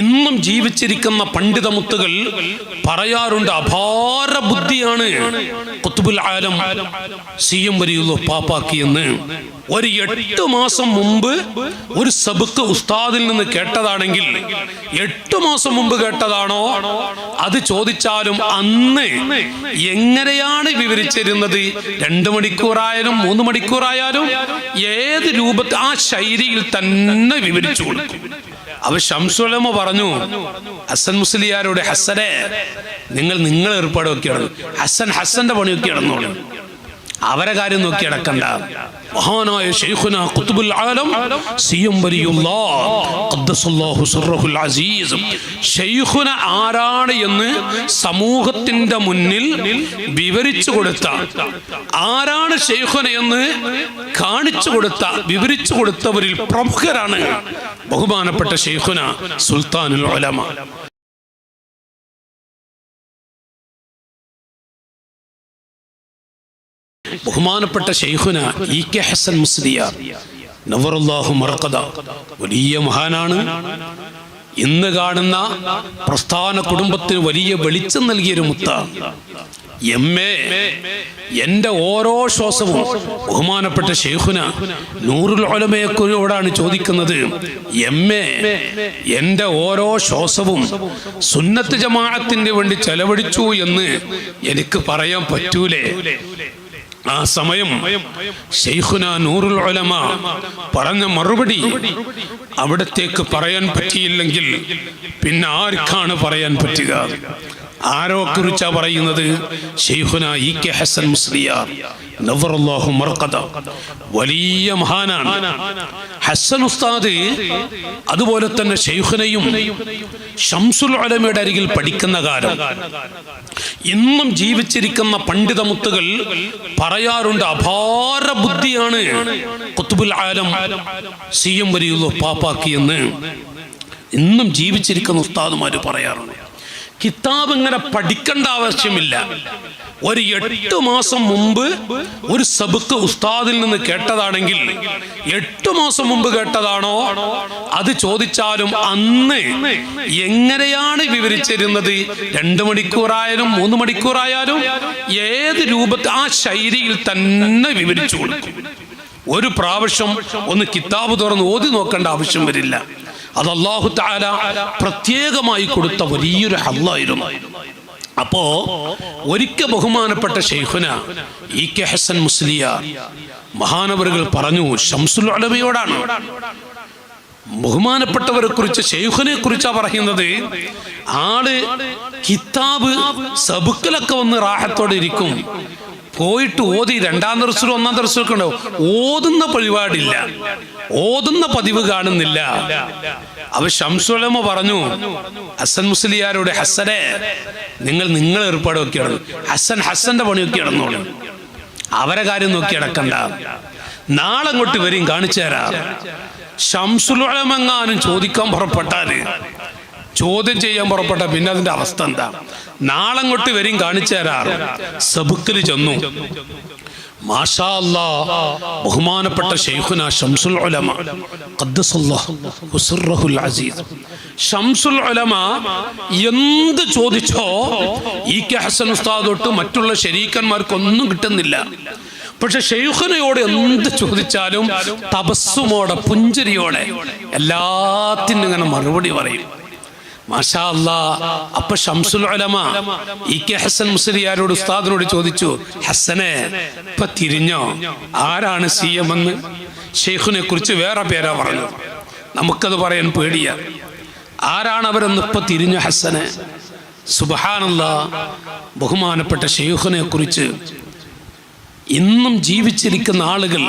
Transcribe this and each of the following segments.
ഇന്നും ജീവിച്ചിരിക്കുന്ന പണ്ഡിതമുത്തുകൾ പറയാറുണ്ട് അപാര ബുദ്ധിയാണ്. കുത്തുബുൽ ആലം സി എം വരിയുള്ള പാപ്പാക്കിയെന്ന് ഒരു എട്ട് മാസം മുമ്പ് ഒരു സബുക്ക് ഉസ്താദിൽ നിന്ന് കേട്ടതാണെങ്കിൽ എട്ട് മാസം മുമ്പ് കേട്ടതാണോ? അത് ചോദിച്ചാലും അന്ന് എങ്ങനെയാണ് വിവരിച്ചിരുന്നത്? രണ്ട് മണിക്കൂറായാലും മൂന്ന് മണിക്കൂറായാലും ഏത് രൂപത്തിൽ ആ ശൈലിയിൽ തന്നെ വിവരിച്ചു കൊടുക്കും. അവ ഷംസുലമ പറഞ്ഞു ഹസൻ മുസ്ലിയാരോട് ഹസനെ നിങ്ങൾ നിങ്ങൾ ഏർപ്പാടൊക്കെ ഇടന്നു ഹസൻ ഹസന്റെ പണിയൊക്കെ ഇടന്നോളൂ അവരെ കാര്യം നോക്കി അടക്കണ്ട മഹാനായ ഷെയ്ഖുന ഖുതുബുൽ ആലം സിയം വലിയുള്ള ഖദ്ദസല്ലാഹു സിർറഹുൽ അസീസ്. ഷെയ്ഖുന ആരാണ് എന്ന് സമൂഹത്തിന്റെ മുന്നിൽ വിവരിച്ചു കൊടുത്ത ആരാണ് ഷെയ്ഖുന എന്ന് കാണിച്ചു കൊടുത്ത വിവരിച്ചു കൊടുത്തവരിൽ പ്രമുഖരാണ് ബഹുമാനപ്പെട്ട ഷെയ്ഖുന സുൽത്താനുൽ ഉലമ. ബഹുമാനപ്പെട്ട ഷെയ്ഖുന ഇ കെ ഹസൻ മുസ്ലിയാർ നവറുല്ലാഹു മറക്കഥ വലിയ മഹാനാണ്. ഇന്ന് കാണുന്ന പ്രസ്ഥാന കുടുംബത്തിന് വലിയ വെളിച്ചം നൽകിയൊരു മുത്ത. എം എ എന്റെ ഓരോ ശ്വാസവും ബഹുമാനപ്പെട്ട ഷെയ്ഖുന നൂറുൽ ഒലമയെക്കുറിയോടാണ് ചോദിക്കുന്നത്. എം എ എന്റെ ഓരോ ശ്വാസവും സുന്നത്ത് ജമാഅത്തിന് വേണ്ടി ചെലവഴിച്ചു എന്ന് എനിക്ക് പറയാൻ പറ്റൂലേ? ആ സമയം ഷെയ്ഖുന നൂറുൽ ഉലമ പറഞ്ഞ മറുപടി അവിടത്തേക്ക് പറയാൻ പറ്റിയില്ലെങ്കിൽ പിന്നെ ആർക്കാണ് പറയാൻ പറ്റുക? ആരോ കുറിച്ചാ പറയുന്നത്? ഷെയ്ഖുന ഇ കെ ഹസൻ മുസ്ലിയാർ നവറുല്ലാഹു മർഖദ വലിയ മഹാനാണ്. ഹസൻ ഉസ്താദ് അതുപോലെ തന്നെ ഷെയ്ഖുനയും ഷംസുൽ ഉലമയുടെ അരികിൽ പഠിക്കുന്ന കാലം. ഇന്നും ജീവിച്ചിരിക്കുന്ന പണ്ഡിത മുത്തുകൾ പറയാറുണ്ട് അപാര ബുദ്ധിയാണ് കുത്തുബുൽ ആലം സി എം വരിയുള്ള പാപ്പാക്കിയെന്ന്. ഇന്നും ജീവിച്ചിരിക്കുന്ന ഉസ്താദുമാര് പറയാറുണ്ട്. കിതാബ് ഇങ്ങനെ പഠിക്കേണ്ട ആവശ്യമില്ല. ഒരു എട്ട് മാസം മുമ്പ് ഒരു സബുക്ക് ഉസ്താദിൽ നിന്ന് കേട്ടതാണെങ്കിൽ എട്ട് മാസം മുമ്പ് കേട്ടതാണോ? അത് ചോദിച്ചാലും അന്ന് എങ്ങനെയാണ് വിവരിച്ചിരുന്നത്? രണ്ട് മണിക്കൂറായാലും മൂന്ന് മണിക്കൂറായാലും ഏത് രൂപത്തിൽ ആ ശൈലിയിൽ തന്നെ വിവരിച്ചു കൊടുക്കും. ഒരു പ്രാവശ്യം ഒന്ന് കിതാബ് തുറന്ന് ഓതി നോക്കേണ്ട ആവശ്യം വരില്ല. അത് അള്ളാഹു താല പ്രത്യേകമായി കൊടുത്ത വലിയൊരു ഹല്ലായിരുന്നു അപ്പോ ഒരിക്കൽ ബഹുമാനപ്പെട്ട ഷെയ്ഖുന ഇ കെ ഹസൻ മുസ്ലിയ മഹാനവറുകൾ പറഞ്ഞു ഷംസുൽ അലബിയോടാണ് ബഹുമാനപ്പെട്ടവരെ കുറിച്ച് ഷെയ്ഖുനെ കുറിച്ചാ പറയുന്നത് ആൾ കിതാബ് സബുക്കലൊക്കെ വന്ന് റാഹത്തോടെ ഇരിക്കും. പോയിട്ട് ഓതി. രണ്ടാം ദർശനം ഒന്നാം ദർശനം ഒക്കെ ഉണ്ടാവും ഓതുന്ന പരിപാടില്ല ഓതുന്ന പതിവ് കാണുന്നില്ല. അവ ശംസുലമ പറഞ്ഞു ഹസൻ മുസ്ലിയാരോട് ഹസനെ നിങ്ങൾ നിങ്ങൾ ഏർപ്പാടൊക്കെ ഇടന്നു ഹസൻ ഹസന്റെ പണിയൊക്കെ ഇടന്നോളൂ അവരെ കാര്യം നോക്കി അടക്കണ്ട നാളെ അങ്ങോട്ട് വരും കാണിച്ചു തരാം. ശംസുലമെങ്ങാനും ചോദിക്കാൻ പുറപ്പെട്ടാൽ ചോദ്യം ചെയ്യാൻ പുറപ്പെട്ട പിന്നെ അതിന്റെ അവസ്ഥ എന്താ? നാളങ്ങോട്ട് വരും കാണിച്ചു തരാറ്. സബുക്കിൽ ചെന്നു. മാഷാ ബഹുമാനപ്പെട്ട ഷംസുൽ ഉലമ അസീസ്. ഷംസുൽ ഉലമ എന്ത് ചോദിച്ചോ ഈ കെ ഹസൻ ഉസ്താദ് തൊട്ട് മറ്റുള്ള ശരീക്കന്മാർക്കൊന്നും കിട്ടുന്നില്ല. പക്ഷെ ഷെയ്ഖുനയോട് എന്ത് ചോദിച്ചാലും തപസ്സുമോടെ പുഞ്ചിരിയോടെ എല്ലാത്തിനും ഇങ്ങനെ മറുപടി പറയും. അപ്പൊ ഷംസുൽ ഇ കെ ഹസൻ മുസ്ലിയാരോട് ഉസ്താദിനോട് ചോദിച്ചു ഹസനെ ഇപ്പൊ തിരിഞ്ഞോ? ആരാണ് സി എം എന്ന്? ഷെയ്ഖിനെ കുറിച്ച് വേറെ പേരാ പറഞ്ഞു നമുക്കത് പറയാൻ പേടിയ. ആരാണ് അവരെന്ന് ഇപ്പൊ തിരിഞ്ഞു ഹസനെ? സുബഹാനല്ല. ബഹുമാനപ്പെട്ട ഷെയ്ഖിനെ കുറിച്ച് ഇന്നും ജീവിച്ചിരിക്കുന്ന ആളുകൾ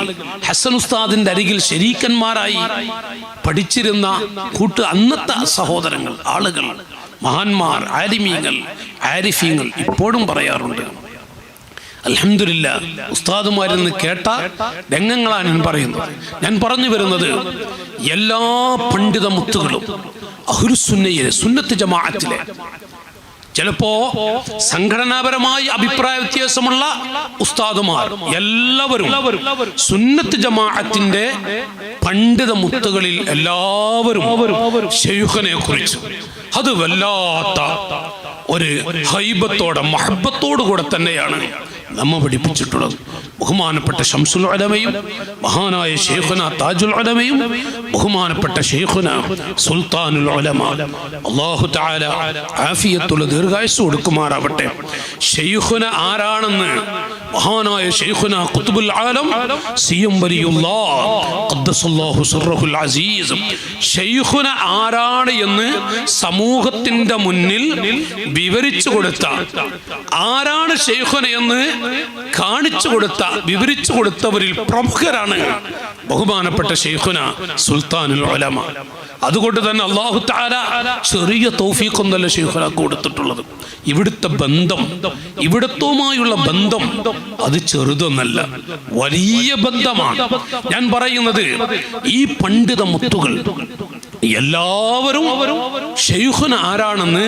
ഹസൻ ഉസ്താദിന്റെ അരികിൽ ശരീക്കന്മാരായി പഠിച്ചിരുന്ന കൂട്ട് അന്നത്തെ സഹോദരങ്ങൾ ആളുകൾ മഹാന്മാർ ആരിമീങ്ങൾ ആരിഫീങ്ങൾ ഇപ്പോഴും പറയാറുണ്ട്. അലഹമില്ല ഉസ്താദുമാരിൽ നിന്ന് കേട്ട രംഗങ്ങളാണ് ഞാൻ പറയുന്നത്. ഞാൻ പറഞ്ഞു വരുന്നത് എല്ലാ പണ്ഡിത മുത്തുകളും അഹുരുസുന്നയിലെ സുന്നത്ത് ജമാഅത്തിലെ ചിലപ്പോ സംഘടനാപരമായി അഭിപ്രായ വ്യത്യാസമുള്ള ഉസ്താദുമാർ എല്ലാവരും സുന്നത്ത് ജമാഅത്തിന്റെ പണ്ഡിത മുത്തുകളിൽ എല്ലാവരും ഷെയ്ഖിനെ കുറിച്ച്. അത് വല്ലാത്ത ഒരു ഹൈബത്തോടെ മഹബത്തോടു കൂടെ തന്നെയാണ്. നമ്മ പഠിപ്പിച്ചിട്ടുള്ളത്. ബഹുമാനപ്പെട്ട ഷംസുൽ അലമയും മഹാനായ ഷെയ്ഖുന താജുൽ അലമയും ബഹുമാനപ്പെട്ട ഷെയ്ഖുന സുൽത്താനുൽ അള്ളാഹു താല ആഫിയത്തുള്ള ദീർഘായുസ് കൊടുക്കുമാറാവട്ടെ. ഷെയ്ഖുന ആരാണെന്ന് മഹാനായ ഷെയ്ഖുന ഖുതുബുൽ ആലം സിയം വലിയുള്ള അസീസ് ഷെയ്ഖുന ആരാണ് എന്ന് സമൂഹത്തിന്റെ മുന്നിൽ വിവരിച്ചു കൊടുത്ത. ആരാണ് ഷെയ്ഖുന എന്ന് കാണിച്ചു കൊടുത്ത വിവരിച്ചു കൊടുത്തവരിൽ പ്രമുഖരാണ് ബഹുമാനപ്പെട്ട ഷെയ്ഖുന സുൽത്താനുൽ ഉലമ. അതുകൊണ്ട് തന്നെ അള്ളാഹു താര ചെറിയ തൗഫീഖൊന്നല്ല ഷെയ്ഖുന കൊടുത്തിട്ടുള്ളത്. ഇവിടുത്തെ ബന്ധം ഇവിടത്തുമായുള്ള ബന്ധം അത് ചെറുതൊന്നല്ല വലിയ ബന്ധമാണ്. ഞാൻ പറയുന്നത് ഈ പണ്ഡിത മുത്തുകൾ എല്ലാവരും ഷെയ്ഖുൻ ആരാണെന്ന്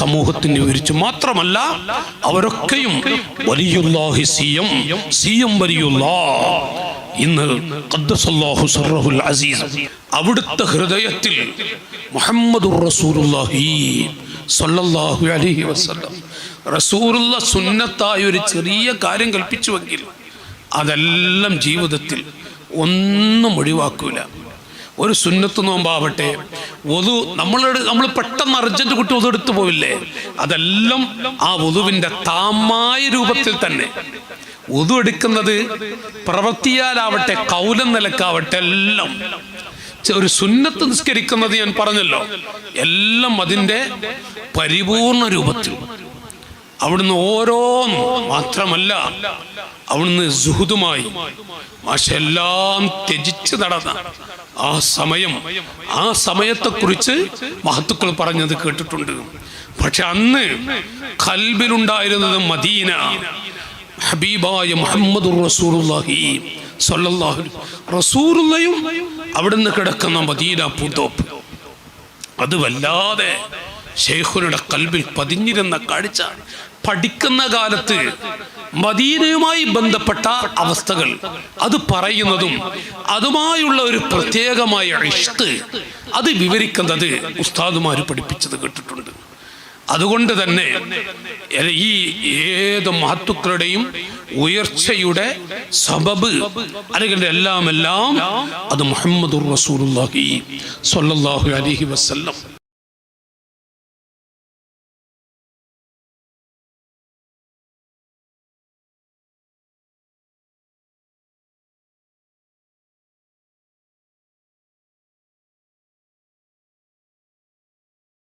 സമൂഹത്തിന് വിവരിച്ചു. മാത്രമല്ല അവരൊക്കെയും വലിയുല്ലാഹി സിയം സിയം വലിയുല്ലാ ഇന്ന് ഖദ്ദസല്ലാഹു സർറഹുൽ അസീസ് അവിടുത്തെ ഹൃദയത്തിൽ മുഹമ്മദുർ റസൂലുള്ളാഹി സല്ലല്ലാഹു അലഹി വസ്ലം റസൂറുള്ള സുന്നത്തായ ഒരു ചെറിയ കാര്യം കൽപ്പിച്ചുവെങ്കിൽ അതെല്ലാം ജീവിതത്തിൽ ഒന്നും ഒഴിവാക്കൂല. ഒരു സുന്നത്ത് നോമ്പാവട്ടെ ഒതു നമ്മളോട് നമ്മൾ പെട്ടെന്ന് അർജന്റ് കുട്ടി ഒതു എടുത്തു പോവില്ലേ? അതെല്ലാം ആ വധുവിന്റെ താമായ രൂപത്തിൽ തന്നെ. ഒതു എടുക്കുന്നത് പ്രവൃത്തിയാലാവട്ടെ കൗലം നിലക്കാവട്ടെ എല്ലാം. ഒരു സുന്നത്ത് നിസ്കരിക്കുന്നത് ഞാൻ പറഞ്ഞല്ലോ. എല്ലാം അതിന്റെ പരിപൂർണ രൂപത്തിൽ. അവിടുന്ന് ഓരോന്നും മാത്രമല്ല അവിടുന്ന് സുഹൃതുമായി മാഷെല്ലാം ത്യജിച്ച് നടന്ന ആ സമയം ആ സമയത്തെക്കുറിച്ച് മഹത്തുക്കൾ പറഞ്ഞത് കേട്ടിട്ടുണ്ട്. പക്ഷെ അന്ന് കൽബിലുണ്ടായിരുന്നത് മദീന ഹബീബായ മുഹമ്മദ് റസൂറുല്ലാഹി അലൈഹി റസൂറുള്ളയും അവിടുന്ന് കിടക്കുന്ന മദീന പൂന്തോപ്പ്. അത് വല്ലാതെ ഷെയ്ഖുനുടെ കൽബിൽ പതിഞ്ഞിരുന്ന കാഴ്ച. പഠിക്കുന്ന കാലത്ത് മദീനയുമായി ബന്ധപ്പെട്ട അവസ്ഥകൾ. അത് പറയുന്നതും അതുമായുള്ള ഒരു പ്രത്യേകമായ ഇഷ്ട് അത് വിവരിക്കുന്നത് ഉസ്താദുമാർ പഠിപ്പിച്ചത് കേട്ടിട്ടുണ്ട്. അതുകൊണ്ട് തന്നെ ഈ ഏത് മഹത്തുക്കളുടെയും ഉയർച്ചയുടെ സബബ് അല്ലെങ്കിൽ എല്ലാം എല്ലാം അത് മുഹമ്മദ് റസൂലുള്ളാഹി സ്വല്ലല്ലാഹു അലൈഹി വസല്ലം.